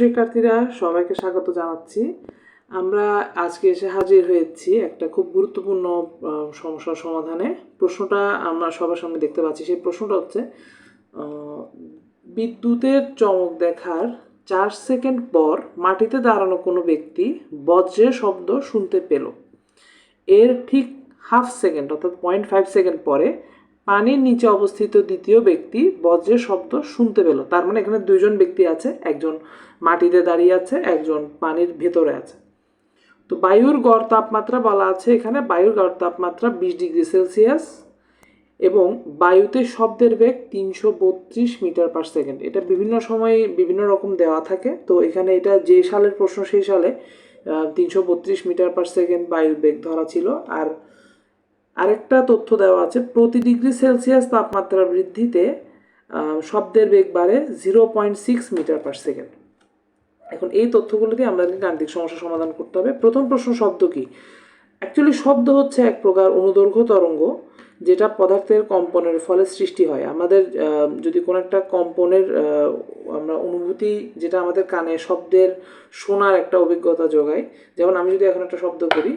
শিক্ষার্থীরা সবাইকে স্বাগত জানাচ্ছি। আমরা আজকে এসে হাজির হয়েছি একটা খুব গুরুত্বপূর্ণ সমস্যার সমাধানে। প্রশ্নটা আমরা সবার সামনে দেখতে পাচ্ছি। সেই প্রশ্নটা হচ্ছে বিদ্যুতের চমক দেখার চার সেকেন্ড পর মাটিতে দাঁড়ানো কোনো ব্যক্তি বজ্রের শব্দ শুনতে পেল। এর ঠিক হাফ সেকেন্ড, অর্থাৎ পয়েন্ট ফাইভ সেকেন্ড পরে পানির নিচে অবস্থিত দ্বিতীয় ব্যক্তি বজ্রের শব্দ শুনতে পেল। তার মানে এখানে দুইজন ব্যক্তি আছে, একজন মাটিতে দাঁড়িয়ে আছে, একজন পানির ভেতরে আছে। তো বায়ুর গড় তাপমাত্রা বলা আছে এখানে, বায়ুর গড় তাপমাত্রা বিশ ডিগ্রি সেলসিয়াস এবং বায়ুতে শব্দের বেগ তিনশো বত্রিশ মিটার পার সেকেন্ড। এটা বিভিন্ন সময়ে বিভিন্ন রকম দেওয়া থাকে। তো এখানে এটা যে সালের প্রশ্ন, সেই সালে তিনশো বত্রিশ মিটার পার সেকেন্ড বায়ুর বেগ ধরা ছিল। আর আরেকটা তথ্য দেওয়া আছে, প্রতি ডিগ্রি সেলসিয়াস তাপমাত্রা বৃদ্ধিতে শব্দের বেগ বাড়ে zero point six metre per second এখন এই তথ্যগুলো দিয়ে আমাদেরকে গাণিতিক সমস্যা সমাধান করতে হবে। প্রথম প্রশ্ন, শব্দ কি? অ্যাকচুয়ালি শব্দ হচ্ছে এক প্রকার অনুদৈর্ঘ্য তরঙ্গ, যেটা পদার্থের কম্পনের ফলে সৃষ্টি হয়। আমাদের যদি কোনো একটা কম্পনের আমরা অনুভূতি যেটা আমাদের কানে শব্দের শোনার একটা অভিজ্ঞতা যোগায়, যেমন আমি যদি এখন একটা শব্দ করি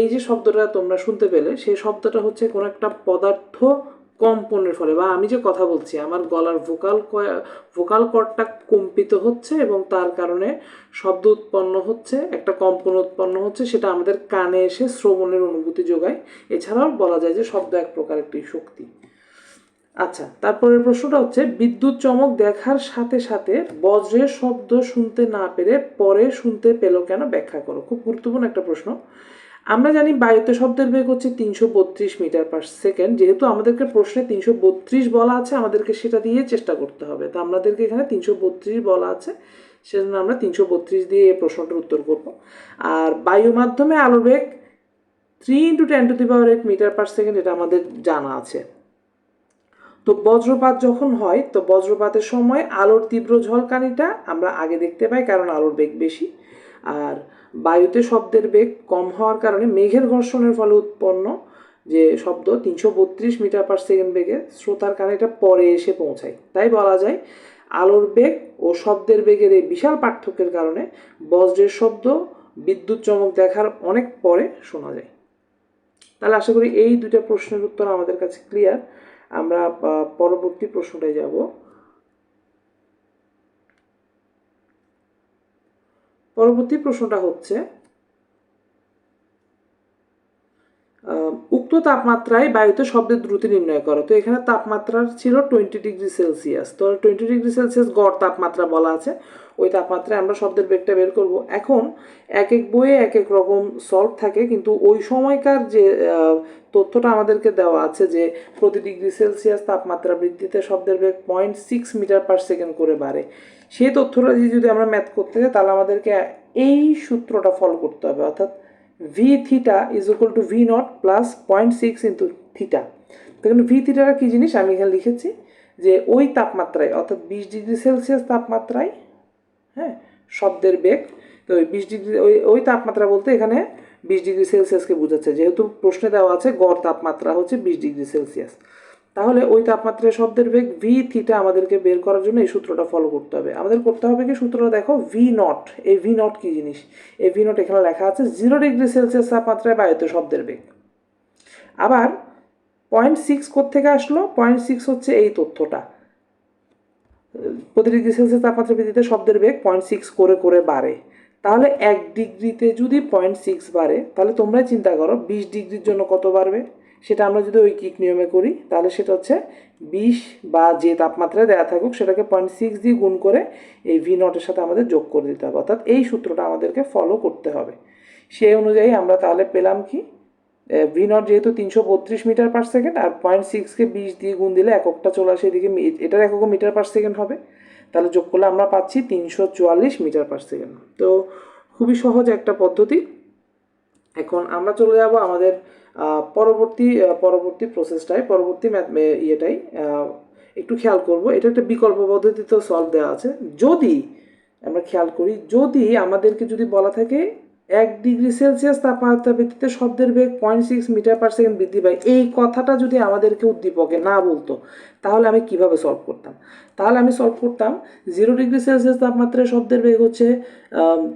এই যে শব্দটা তোমরা শুনতে পেলে, সেই শব্দটা হচ্ছে কোনো একটা পদার্থ কম্পনের ফলে বা আমি যে কথা বলছি, আমার গলার ভোকাল ভোকাল কর্ডটা কম্পিত হচ্ছে এবং তার কারণে শব্দ উৎপন্ন হচ্ছে, একটা কম্পন উৎপন্ন হচ্ছে, সেটা আমাদের কানে এসে শ্রবণের অনুভূতি যোগায়। এছাড়াও বলা যায় যে শব্দ এক প্রকার একটি শক্তি। আচ্ছা তারপরের প্রশ্নটা হচ্ছে, বিদ্যুৎ চমক দেখার সাথে সাথে বজ্রের শব্দ শুনতে না পেরে পরে শুনতে পেল কেন? ব্যাখ্যা করো, খুব গুরুত্বপূর্ণ একটা প্রশ্ন। আমরা জানি বায়ুতে শব্দের বেগ হচ্ছে তিনশো বত্রিশ মিটার পার সেকেন্ড। যেহেতু আমাদেরকে প্রশ্নে তিনশো বত্রিশ বলা আছে, আমাদেরকে সেটা দিয়ে চেষ্টা করতে হবে। তো আমাদেরকে এখানে তিনশো বত্রিশ বলা আছে, সেজন্য আমরা তিনশো বত্রিশ দিয়ে এই প্রশ্নটার উত্তর করব। আর বায়ু মাধ্যমে আলো বেগ three into ten to the power eight metre per second এটা আমাদের জানা আছে। তো বজ্রপাত যখন হয়, তো বজ্রপাতের সময় আলোর তীব্র ঝলকানিটা আমরা আগে দেখতে পাই, কারণ আলোর বেগ বেশি। আর বায়ুতে শব্দের বেগ কম হওয়ার কারণে মেঘের ঘর্ষণের ফলে উৎপন্ন যে শব্দ তিনশো বত্রিশ মিটার পার সেকেন্ড বেগে শ্রোতার কানে এটা পরে এসে পৌঁছায়। তাই বলা যায়, আলোর বেগ ও শব্দের বেগের এই বিশাল পার্থক্যের কারণে বজ্রের শব্দ বিদ্যুৎ চমক দেখার অনেক পরে শোনা যায়। তাহলে আশা করি এই দুইটা প্রশ্নের উত্তর আমাদের কাছে ক্লিয়ার আমরা পরবর্তী প্রশ্নটায় যাব। পরবর্তী প্রশ্নটা হচ্ছে উক্ত তাপমাত্রায় বায়ুতে শব্দের দ্রুতি নির্ণয় করো। তো এখানে তাপমাত্রা ছিল টোয়েন্টি ডিগ্রি সেলসিয়াস তো টোয়েন্টি ডিগ্রি সেলসিয়াস গড় তাপমাত্রা বলা আছে। ওই তাপমাত্রায় আমরা শব্দের বেগটা বের করব। এখন এক এক বইয়ে এক এক রকম সলভ থাকে, কিন্তু ওই সময়কার যে তথ্যটা আমাদেরকে দেওয়া আছে যে প্রতি ডিগ্রি সেলসিয়াস তাপমাত্রা বৃদ্ধিতে শব্দের বেগ point six metre per second করে বাড়ে। সেই তথ্যটা দিয়ে যদি আমরা ম্যাথ করতে যাই, তাহলে আমাদেরকে এই সূত্রটা ফলো করতে হবে। অর্থাৎ V theta is equal to V nought plus point six into theta তো এখানে ভি থিটাটা কী জিনিস? আমি এখানে লিখেছি যে ওই তাপমাত্রায়, অর্থাৎ বিশ ডিগ্রি সেলসিয়াস তাপমাত্রায় হ্যাঁ শব্দের বেগ, তো ওই বিশ ডিগ্রি, ওই ওই তাপমাত্রা বলতে এখানে বিশ ডিগ্রি সেলসিয়াসকে বোঝাচ্ছে। যেহেতু প্রশ্নে দেওয়া আছে গড় তাপমাত্রা হচ্ছে বিশ ডিগ্রি সেলসিয়াস। তাহলে ওই তাপমাত্রায় শব্দের বেগ ভি থিটা আমাদেরকে বের করার জন্য এই সূত্রটা ফলো করতে হবে। আমাদের করতে হবে কি? সূত্রটা দেখো ভি নট এই ভি নট কী জিনিস? এই ভি নট এখানে লেখা আছে জিরো ডিগ্রি সেলসিয়াস তাপমাত্রায় বায়ুতে শব্দের বেগ। আবার পয়েন্ট সিক্স থেকে আসলো? পয়েন্ট সিক্স হচ্ছে এই তথ্যটা। প্রতি ডিগ্রি সেলসিয়াস তাপমাত্রা বৃদ্ধিতে শব্দের বেগ পয়েন্ট সিক্স করে করে বাড়ে। তাহলে এক ডিগ্রিতে যদি পয়েন্ট সিক্স বাড়ে, তাহলে তোমরাই চিন্তা করো, বিশ ডিগ্রির জন্য কত বাড়বে? সেটা আমরা যদি ওই কিক নিয়মে করি, তাহলে সেটা হচ্ছে বিশ বা যে তাপমাত্রায় দেওয়া থাকুক, সেটাকে পয়েন্ট সিক্স দিয়ে গুণ করে এই ভি নটের সাথে আমাদের যোগ করে দিতে হবে। অর্থাৎ এই সূত্রটা আমাদেরকে ফলো করতে হবে। সেই অনুযায়ী আমরা তাহলে পেলাম কি? ভি নট যেহেতু তিনশো বত্রিশ মিটার পার সেকেন্ড আর পয়েন্ট সিক্সকে বিশ দিয়ে গুণ দিলে এককটা চলে আসে এদিকে এটার একক মিটার পার সেকেন্ড হবে। তাহলে যোগ করলে আমরা পাচ্ছি তিনশো চুয়াল্লিশ মিটার পার সেকেন্ড তো খুবই সহজ একটা পদ্ধতি। এখন আমরা চলে যাব আমাদের পরবর্তী পরবর্তী প্রসেসটাই পরবর্তী ইয়েটাই একটু খেয়াল করব। এটা একটা বিকল্প পদ্ধতিতেও সলভ দেওয়া আছে। যদি, আমরা খেয়াল করি, যদি আমাদেরকে যদি বলা থাকে এক ডিগ্রি সেলসিয়াস তাপমাত্রা বৃদ্ধিতে শব্দের বেগ point six metre per second বৃদ্ধি পায়। এই কথাটা যদি আমাদেরকে উদ্দীপকে না বলতো, তাহলে আমি কীভাবে সলভ করতাম? তাহলে আমি সলভ করতাম জিরো ডিগ্রি সেলসিয়াস তাপমাত্রায় শব্দের বেগ হচ্ছে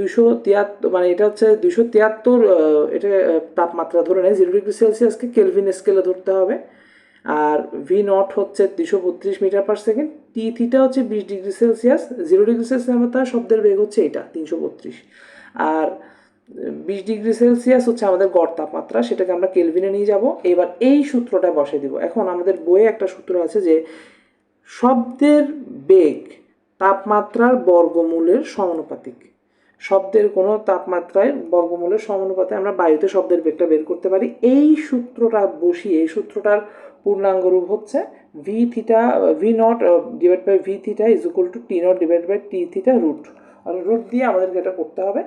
দুশো তিয়াত্তর মানে এটা হচ্ছে দুশো তিয়াত্তর এটা তাপমাত্রা ধরে নেয় জিরো ডিগ্রি সেলসিয়াসকে কেলভিন স্কেলে ধরতে হবে। আর ভি নট হচ্ছে দুশো বত্রিশ metre per second T theta হচ্ছে বিশ degree Celsius. Zero degree Celsius তাপমাত্রা শব্দের বেগ হচ্ছে এটা, তিনশো বত্রিশ। আর বিশ ডিগ্রি সেলসিয়াস হচ্ছে আমাদের গড় তাপমাত্রা, সেটাকে আমরা কেলভিনে নিয়ে যাব। এবার এই সূত্রটা বসে দিব। এখন আমাদের বইয়ে একটা সূত্র আছে যে শব্দের বেগ তাপমাত্রার বর্গমূলের সমানুপাতিক। শব্দের কোনো তাপমাত্রায় বর্গমূলের সমানুপাতে আমরা বায়ুতে শব্দের বেগটা বের করতে পারি। এই সূত্রটা বসিয়ে, এই সূত্রটার পূর্ণাঙ্গ রূপ হচ্ছে V theta V nought divide by V theta is equal to T nought divide by T theta root R root দিয়ে আমাদেরকে এটা করতে হবে।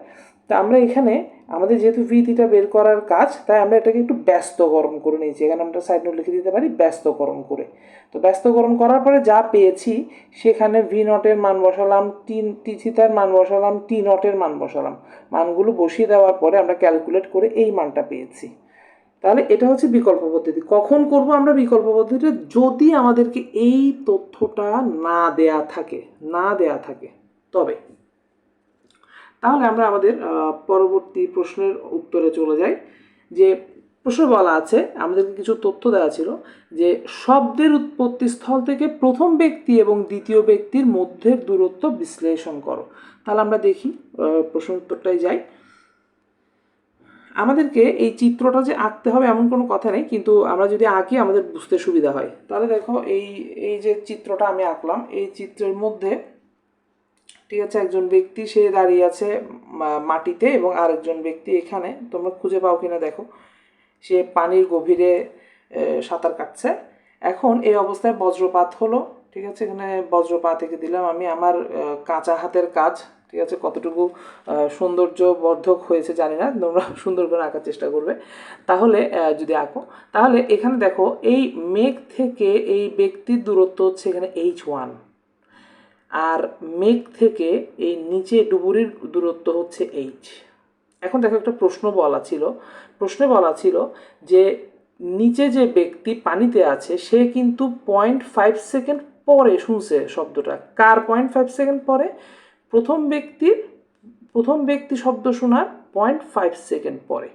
তা আমরা এখানে আমাদের যেহেতু ভি থিটা বের করার কাজ, তাই আমরা এটাকে একটু ব্যস্তকরণ করে নিয়েছি। এখানে আমরা সাইড নোট লিখে দিতে পারি ব্যস্তকরণ করে। তো ব্যস্তকরণ করার পরে যা পেয়েছি, সেখানে ভি নটের মান বসালাম টিন টি থিটার মান বসালাম টি নটের মান বসালাম। মানগুলো বসিয়ে দেওয়ার পরে আমরা ক্যালকুলেট করে এই মানটা পেয়েছি। তাহলে এটা হচ্ছে বিকল্প পদ্ধতি। কখন করব আমরা বিকল্প পদ্ধতিটা? যদি আমাদেরকে এই তথ্যটা না দেয়া থাকে, না দেয়া থাকে, তবে। তাহলে আমরা আমাদের পরবর্তী প্রশ্নের উত্তরে চলে যাই। যে প্রশ্ন বলা আছে, আমাদেরকে কিছু তথ্য দেওয়া ছিল যে শব্দের উৎপত্তি স্থল থেকে প্রথম ব্যক্তি এবং দ্বিতীয় ব্যক্তির মধ্যের দূরত্ব বিশ্লেষণ করো। তাহলে আমরা দেখি প্রশ্ন উত্তরটাই যাই। আমাদেরকে এই চিত্রটা যে আঁকতে হবে এমন কোনো কথা নেই, কিন্তু আমরা যদি আঁকি আমাদের বুঝতে সুবিধা হয়। তাহলে দেখো, এই এই যে চিত্রটা আমি আঁকলাম, এই চিত্রের মধ্যে ঠিক আছে একজন ব্যক্তি সে দাঁড়িয়ে আছে মাটিতে এবং আরেকজন ব্যক্তি এখানে। তোমরা খুঁজে পাও কিনা দেখো। সে পানির গভীরে সাঁতার কাটছে। এখন এই অবস্থায় বজ্রপাত হলো ঠিক আছে? এখানে বজ্রপাত এঁকে দিলাম আমি। আমার কাঁচা হাতের কাজ ঠিক আছে? কতটুকু আহ, সৌন্দর্য বর্ধক হয়েছে জানি না। তোমরা সুন্দর করে আঁকার চেষ্টা করবে। তাহলে যদি আঁকো। তাহলে এখানে দেখো এই মেঘ থেকে এই ব্যক্তির দূরত্ব হচ্ছে এখানে এইচ ওয়ান আর মেঘ থেকে এই নিচে ডুবুরির দূরত্ব হচ্ছে এইচ এখন দেখো একটা প্রশ্ন বলা ছিল। প্রশ্নে বলা ছিল যে নিচে যে ব্যক্তি পানিতে আছে, সে কিন্তু পয়েন্ট ফাইভ সেকেন্ড পরে শুনছে শব্দটা। কার পয়েন্ট ফাইভ সেকেন্ড পরে? প্রথম ব্যক্তির প্রথম ব্যক্তি শব্দ শোনার পয়েন্ট ফাইভ সেকেন্ড পরে।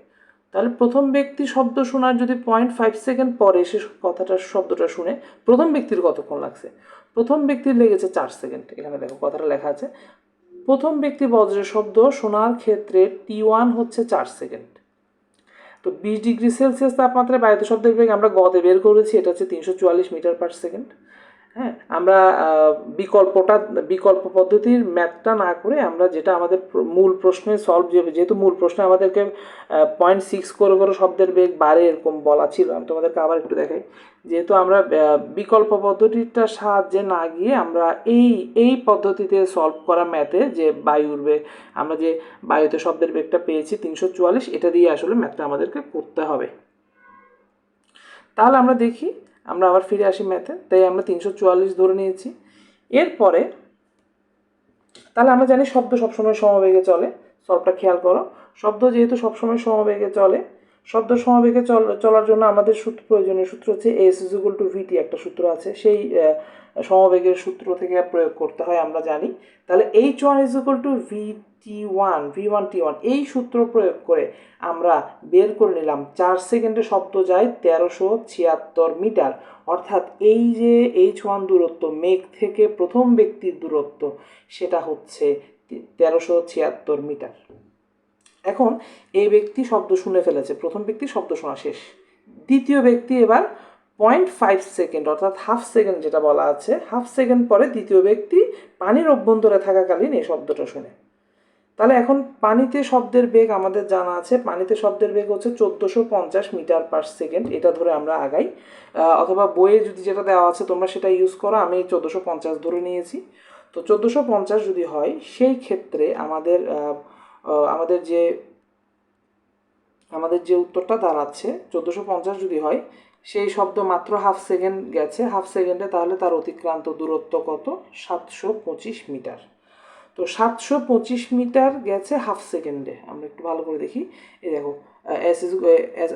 তাহলে প্রথম ব্যক্তি শব্দ শোনার যদি পয়েন্ট ফাইভ সেকেন্ড পরে সে কথাটা শব্দটা শুনে, প্রথম ব্যক্তির কতক্ষণ লাগছে? প্রথম ব্যক্তির লেগেছে চার সেকেন্ড। এখানে দেখো কথাটা লেখা আছে। প্রথম ব্যক্তি বজ্রের শব্দ শোনার ক্ষেত্রে টি ওয়ান হচ্ছে চার সেকেন্ড। তো বিশ ডিগ্রি সেলসিয়াস তাপমাত্রায় বায়ুতে শব্দের বেগ আমরা গদে বের করেছি, এটা হচ্ছে তিনশো চুয়াল্লিশ মিটার পার সেকেন্ড। হ্যাঁ আমরা বিকল্পটা, বিকল্প পদ্ধতির ম্যাথটা না করে আমরা যেটা আমাদের মূল প্রশ্নে সলভ যেহেতু মূল প্রশ্নে আমাদেরকে পয়েন্ট সিক্স করে করে শব্দের বেগ বাড়ে এরকম বলা ছিল, আমি তোমাদেরকে আবার একটু দেখাই। যেহেতু আমরা বিকল্প পদ্ধতিটার সাহায্যে না গিয়ে আমরা এই এই পদ্ধতিতে সলভ করা ম্যাথে যে বায়ুর বেগ, আমরা যে বায়ুতে শব্দের বেগটা পেয়েছি তিনশো চুয়াল্লিশ, এটা দিয়ে আসলে ম্যাথটা আমাদেরকে করতে হবে। তাহলে আমরা দেখি, আমরা আবার ফিরে আসি ম্যাথে তাই আমরা তিনশো চুয়াল্লিশ ধরে নিয়েছি। এরপরে, তাহলে আমরা জানি শব্দ সবসময় সমবেগে চলে সবটা খেয়াল করো, শব্দ যেহেতু সবসময় সমবেগে চলে শব্দ সমবেগে চল, চলার জন্য আমাদের সূত্র, প্রয়োজনীয় সূত্র হচ্ছে S is equal to VT একটা সূত্র আছে। সেই সমবেগের সূত্র থেকে প্রয়োগ করতে হয় আমরা জানি। তাহলে H one is equal to V T one V one T one এই সূত্র প্রয়োগ করে আমরা বের করে নিলাম। চার সেকেন্ডে শব্দ যায় তেরোশো ছিয়াত্তর মিটার। অর্থাৎ এই যে এইচ ওয়ান দূরত্ব, মেঘ থেকে প্রথম ব্যক্তির দূরত্ব, সেটা হচ্ছে তেরোশো ছিয়াত্তর মিটার। এখন এই ব্যক্তি শব্দ শুনে ফেলেছে। প্রথম ব্যক্তি শব্দ শোনা শেষ। দ্বিতীয় ব্যক্তি এবার পয়েন্ট ফাইভ সেকেন্ড অর্থাৎ হাফ সেকেন্ড যেটা বলা আছে হাফ সেকেন্ড পরে দ্বিতীয় ব্যক্তি পানির অভ্যন্তরে থাকাকালীন এই শব্দটা শুনে। তাহলে এখন পানিতে শব্দের বেগ আমাদের জানা আছে, পানিতে শব্দের বেগ হচ্ছে চোদ্দোশো পঞ্চাশ মিটার পার সেকেন্ড, এটা ধরে আমরা আগাই। অথবা বইয়ে যদি যেটা দেওয়া আছে তোমরা সেটা ইউজ করো, আমি চোদ্দোশো পঞ্চাশ ধরে নিয়েছি। তো চোদ্দোশো পঞ্চাশ যদি হয়, সেই ক্ষেত্রে আমাদের আমাদের যে আমাদের যে উত্তরটা দাঁড়াচ্ছে, চোদ্দোশো পঞ্চাশ যদি হয়, সেই শব্দ মাত্র হাফ সেকেন্ড গেছে। হাফ সেকেন্ডে তাহলে তার অতিক্রান্ত দূরত্ব কত? সাতশো পঁচিশ মিটার। তো সাতশো পঁচিশ মিটার গেছে হাফ সেকেন্ডে। আমরা একটু ভালো করে দেখি। এই দেখো, এস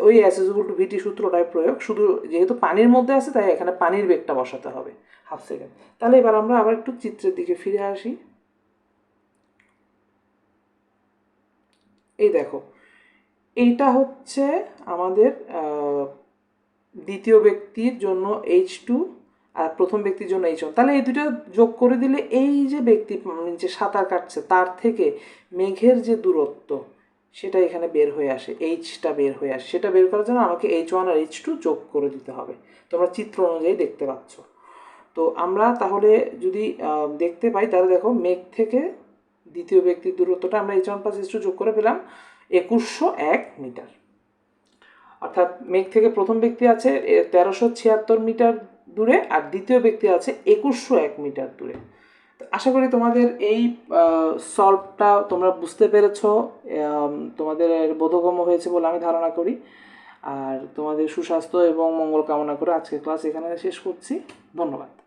ওই এস ইজ টু ভিটি সূত্রটাই প্রয়োগ। শুধু যেহেতু পানির মধ্যে আছে, তাই এখানে পানির বেগটা বসাতে হবে হাফ সেকেন্ড। তাহলে এবার আমরা আবার একটু চিত্রের দিকে ফিরে আসি। এই দেখো এইটা হচ্ছে আমাদের দ্বিতীয় ব্যক্তির জন্য এইচ টু আর প্রথম ব্যক্তির জন্য এইচ ওয়ান তাহলে এই দুটো যোগ করে দিলে এই যে ব্যক্তি যে সাঁতার কাটছে, তার থেকে মেঘের যে দূরত্ব, সেটা এখানে বের হয়ে আসে এইচটা বের হয়ে আসে। সেটা বের করার জন্য আমাকে এইচ ওয়ান আর এইচ টু যোগ করে দিতে হবে। তোমরা চিত্র অনুযায়ী দেখতে পাচ্ছ। তো আমরা তাহলে যদি দেখতে পাই, তাহলে দেখো মেঘ থেকে দ্বিতীয় ব্যক্তির দূরত্বটা আমরা H one plus H two যোগ করে পেলাম একুশশো এক মিটার। অর্থাৎ মেঘ থেকে প্রথম ব্যক্তি আছে তেরোশো ছিয়াত্তর মিটার দূরে আর দ্বিতীয় ব্যক্তি আছে একুশশো এক মিটার দূরে। আশা করি তোমাদের এই সলভটা তোমরা বুঝতে পেরেছ তোমাদের বোধগম্য হয়েছে বলে আমি ধারণা করি। আর তোমাদের সুস্বাস্থ্য এবং মঙ্গল কামনা করে আজকের ক্লাস এখানে শেষ করছি। ধন্যবাদ।